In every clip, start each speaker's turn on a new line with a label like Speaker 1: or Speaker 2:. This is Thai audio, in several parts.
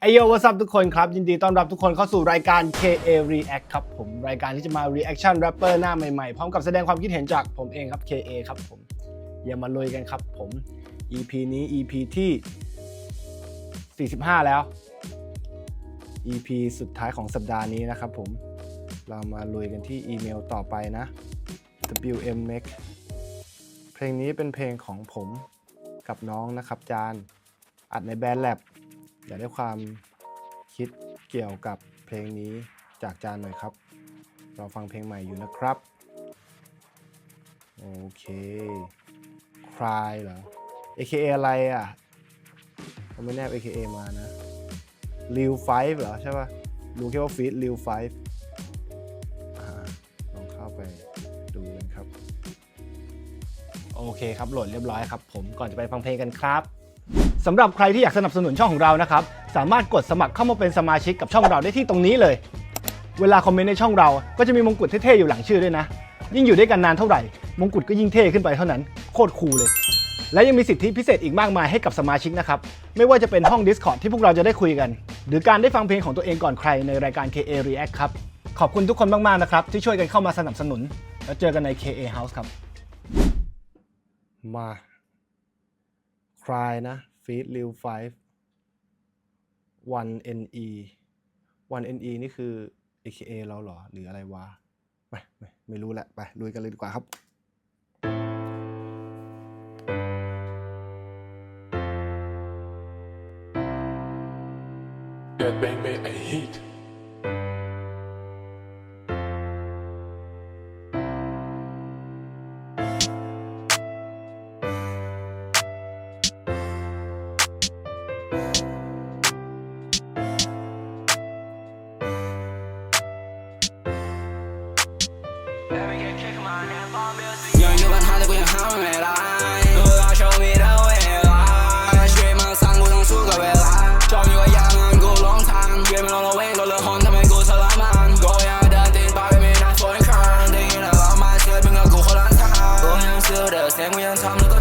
Speaker 1: ไอโยวัสับทุกคนครับ ยินดีต้อนรับทุกคนเข้าสู่รายการ KA React ครับผม รายการที่จะมา reaction rapper หน้าใหม่ๆ พร้อมกับแสดงความคิดเห็นจากผมเองครับ KA ครับผม อย่ามาลุยกันครับผม EP นี้ EP ที่ 45 แล้ว EP สุดท้ายของสัปดาห์นี้นะครับผม เรามาลุยกันที่อีเมลต่อไปนะ WMX เพลงนี้เป็นเพลงของผมกับน้องนะครับจานอัดในแบรนด์แลบ อยากได้ความคิดเกี่ยวกับเพลงนี้จากจานหน่อยครับ เราฟังเพลงใหม่อยู่นะครับ โอเค Cry เหรอ AKA อะไรอะเขาไม่แนบ AKA มานะ r e a l 5เหรอใช่ป่ะรู้แค่ว่าฟีด r e a l 5อ่าลองเข้าไปดูกันครับ โอเคครับโหลดเรียบร้อยครับ ผมก่อนจะไปฟังเพลงกันครับ สำหรับใครที่อยากสนับสนุนช่องของเรานะครับ สามารถกดสมัครเข้ามาเป็นสมาชิกกับช่องเราได้ที่ตรงนี้เลย เวลาคอมเมนต์ในช่องเรา ก็จะมีมงกุฎเท่ๆอยู่หลังชื่อด้วยนะ ยิ่งอยู่ด้วยกันนานเท่าไหร่ มงกุฎก็ยิ่งเท่ขึ้นไปเท่านั้น โคตรคูลเลย และยังมีสิทธิพิเศษอีกมากมายให้กับสมาชิกนะครับ ไม่ว่าจะเป็นห้อง Discord ที่พวกเราจะได้คุยกัน หรือการได้ฟังเพลงของตัวเองก่อนใครในรายการ KA React ครับ ขอบคุณทุกคนมากๆนะครับที่ช่วยกันเข้ามาสนับสนุน แล้วเจอกันใน KA House ครับ มา Cry นะ Feed Real 5 1 NE 1 NE นี่คือ AKA เราเหรอ หรืออะไรวะไม่ไม่ไม่รู้แหละ ไปลุยกันเลยดีกว่าครับ
Speaker 2: That bang made a heat.
Speaker 3: Young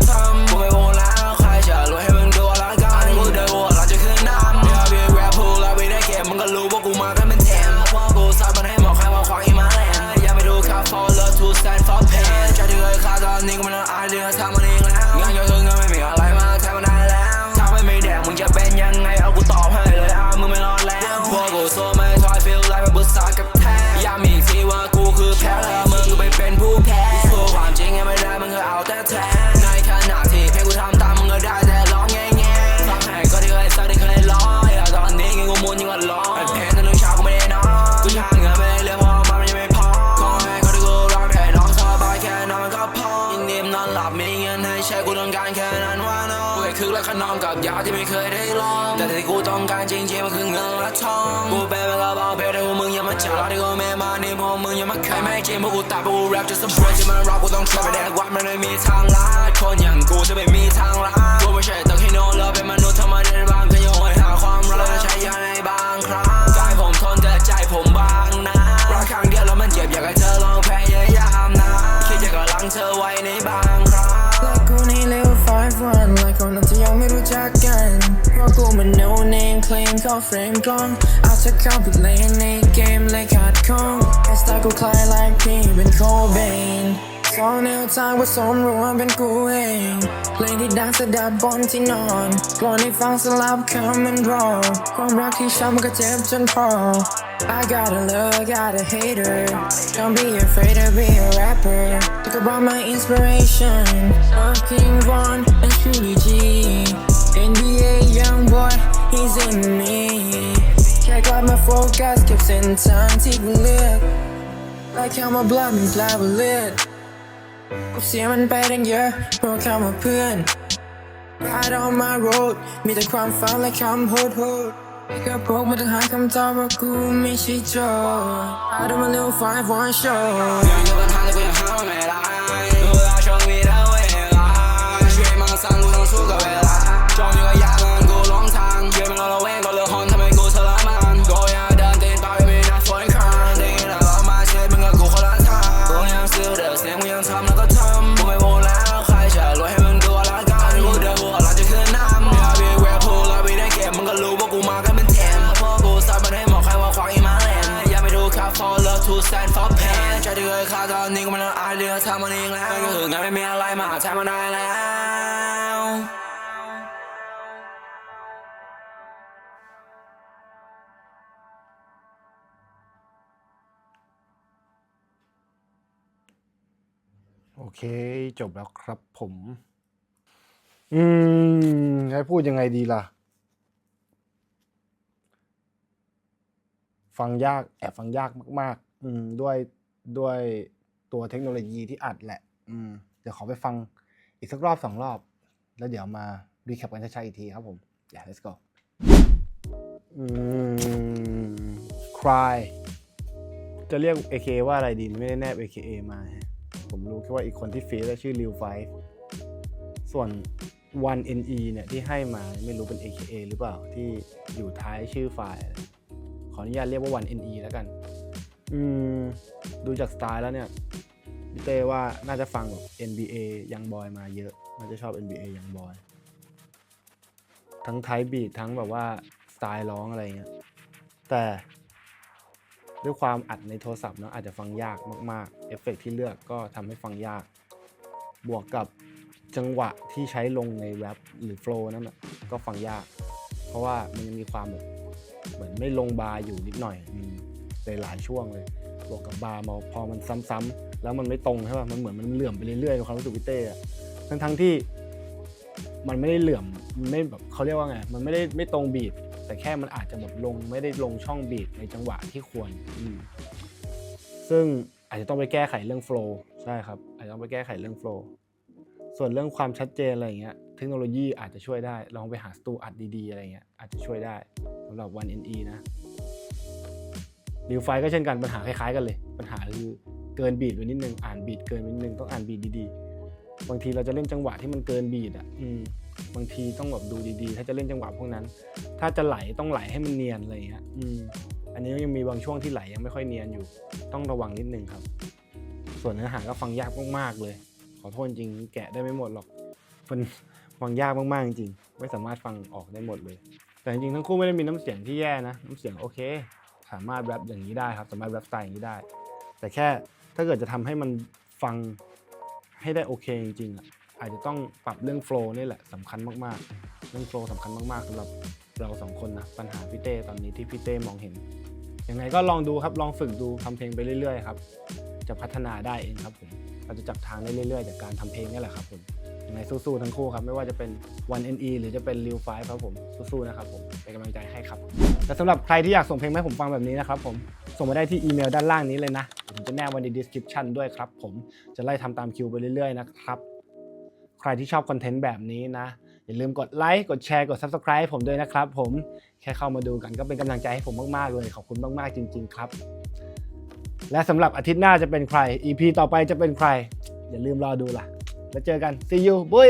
Speaker 3: ยังทำแล้วก็ทำ ไม่เคยได้ลองแต่ที่กูต้องการจริงๆมันคือเงินและทองกูเป็นแค่กระเป๋าเพชรแต่พวกมึงอย่ามาจับที่กูไม่มานี่พวกมึงอย่ามาขายไม่จริงพวกกูตัดพวกกูแรปจะสำเร็จที่มันรักกูต้องช่วยไปแดกวัดมันไม่มีทางลัดคนอย่างกูจะไม่มีทางลัดกูไม่ใช่ต้องให้โน้ตเราเป็นมนุษย์ธรรมดา เฟ
Speaker 4: รมก่อนอาจจะเข้าผิดเลนในเกมเลยขาดข้องไอสไตล์กูคล้าย like พี่เป็นโคเบนสองแนวทางผสมรวมเป็นกูเองเพลงที่ดังสะดับบนที่นอนกลอนให้ฟังสลับคำมันรอความรักที่ช้ำก็เจ็บจนพอ I got a love, got a hater. Don't be afraid to be a rapper. Talk about my inspiration. Fucking Von and truly G. NBA young boy, he's in me. แค่กลับมาโฟกัสกับเส้นทางที่กูเลือกไล่เข้ามาบลัดมันกลายเป็นเลือดกูเสียมันไปตั้งเยอะเพราะเข้ามาเพื่อน Ride on my road มีแต่ความฝันและคำโหดโหดๆก็พกมาต้องหาคำตอบว่ากูไม่ใช่โจทย์ I don't want little five one show
Speaker 3: ยังอยู่ปัญหาแต่กูยังหามันไม่ได้กูรอโชว์มีเท่าเวลาชีวิตมันสั้นกูต้องสู้กับเวลาจอมอยู่กับ ยขาดตอนนี้ก็ไม่ต้องอายเรื่องทำมันเองแล้วก็คืองานไม่มีอะไรมาทนมันได้แล้ว
Speaker 1: โอเค จบแล้วครับผม อืมให้พูดยังไงดีล่ะ ฟังยาก แอบฟังยากมาก ๆ อืม ด้วยด้วย ตัวเทคโนโลยีที่อัดแหละ อืมเดี๋ยวขอไปฟังอีกสักรอบสองรอบ แล้วเดี๋ยวมารีแคปกันช้าๆอีกทีครับผมอย่า let's go อืม cry จะเรียก AKA ว่าอะไรดีไม่ได้แนบ AKA มาฮะผมรู้แค่ว่าอีกคนที่ฟีดชื่อ Real Five ส่วน 1NE เนี่ยที่ให้มาไม่รู้เป็น AKA หรือเปล่าที่อยู่ท้ายชื่อไฟล์ ขออนุญาตเรียกว่า 1NE แล้วกัน อืม ดูจากสไตล์แล้วเนี่ย พี่เต้ว่าน่าจะฟังแบบ NBA ยังบอยมาเยอะ น่าจะชอบ NBA ยังบอย ทั้งไทบีททั้งแบบว่าสไตล์ร้องอะไรเงี้ย แต่ด้วยความอัดในโทรศัพท์เนาะอาจจะฟังยากมากๆ เอฟเฟกต์ที่เลือกก็ทำให้ฟังยาก บวกกับจังหวะที่ใช้ลงในแรปหรือโฟล์นั่นน่ะก็ฟังยาก เพราะว่ามันยังมีความแบบเหมือนไม่ลงบาร์อยู่นิดหน่อยในหลายช่วงเลย บวกกับบาร์มาพอมันซ้ำๆ แล้วมันไม่ตรงใช่ป่ะมันเหมือนมันเหลื่อมไปเรื่อยๆในความรู้สึกพี่เต้อะทั้งทั้งๆที่มันไม่ได้เหลื่อมมันไม่แบบเขาเรียกว่าไงมันไม่ได้ไม่ตรงบีทแต่แค่มันอาจจะแบบลงไม่ได้ลงช่องบีทในจังหวะที่ควรอืมซึ่งอาจจะต้องไปแก้ไขเรื่องโฟล์ใช่ครับอาจจะต้องไปแก้ไขเรื่องโฟล์ส่วนเรื่องความชัดเจนอะไรอย่างเงี้ยเทคโนโลยีอาจจะช่วยได้ลองไปหาสตูอัดดีๆอะไรเงี้ยอาจจะช่วยได้สำหรับ 1NE นะริวไฟก็เช่นกันปัญหาคล้ายๆกันเลย ปัญหาคือ เกินบีทไปนิดนึงอ่านบีทเกินไปนิดนึงต้องอ่านบีทดีๆ บางทีเราจะเล่นจังหวะที่มันเกินบีทอะบางทีต้องแบบดูดีๆ ถ้าจะเล่นจังหวะพวกนั้น ถ้าจะไหลต้องไหลให้มันเนียนอะไรอย่างเงี้ยอืมอันนี้ยังมีบางช่วงที่ไหลยังไม่ค่อยเนียนอยู่ ต้องระวังนิดนึงครับ ส่วนเนื้อหาก็ฟังยากมากๆเลย ขอโทษจริงแกะได้ไม่หมดหรอกมันฟังยากมากๆจริงๆไม่สามารถฟังออกได้หมดเลย แต่จริงๆทั้งคู่ไม่ได้มีน้ำเสียงที่แย่นะ น้ำเสียงโอเค สามารถแรปอย่างนี้ได้ครับ สามารถแรปสไตล์อย่างนี้ได้ แต่แค่ ถ้าเกิดจะทำให้มันฟังให้ได้โอเคจริงๆอะอาจจะต้องปรับเรื่องโฟล์นี่แหละสำคัญมากๆ เรื่องโฟล์สำคัญมากๆสำหรับเราสองคนนะปัญหาพี่เต้ตอนนี้ที่พี่เต้มองเห็นยังไงก็ลองดูครับลองฝึกดูทำเพลงไปเรื่อยๆครับจะพัฒนาได้เองครับผมเราจะจับทางได้เรื่อยๆ จากการทำเพลงนี่แหละครับผมยังไงสู้ๆทั้งคู่ครับไม่ว่าจะเป็น 1NE NE หรือจะเป็น Real 5ครับผมสู้ๆนะครับผมเป็นกำลังใจให้ครับและสำหรับใครที่อยากส่งเพลงมาให้ผมฟังแบบนี้นะครับผมส่งมาได้ที่อีเมลด้านล่างนี้เลยนะ ผมจะแนบไว้ใน description ด้วยครับผมจะไล่ทำตามคิวไปเรื่อยๆนะครับ ใครที่ชอบคอนเทนต์แบบนี้นะ อย่าลืมกดไลค์กดแชร์กด subscribe ให้ผมด้วยนะครับผมแค่เข้ามาดูกันก็เป็นกำลังใจให้ผมมากๆเลย ขอบคุณมากๆจริง ๆ ครับ และสำหรับอาทิตย์หน้าจะเป็นใคร EP ต่อไปจะเป็นใคร อย่าลืมรอดูล่ะ แล้วเจอกัน see you บุย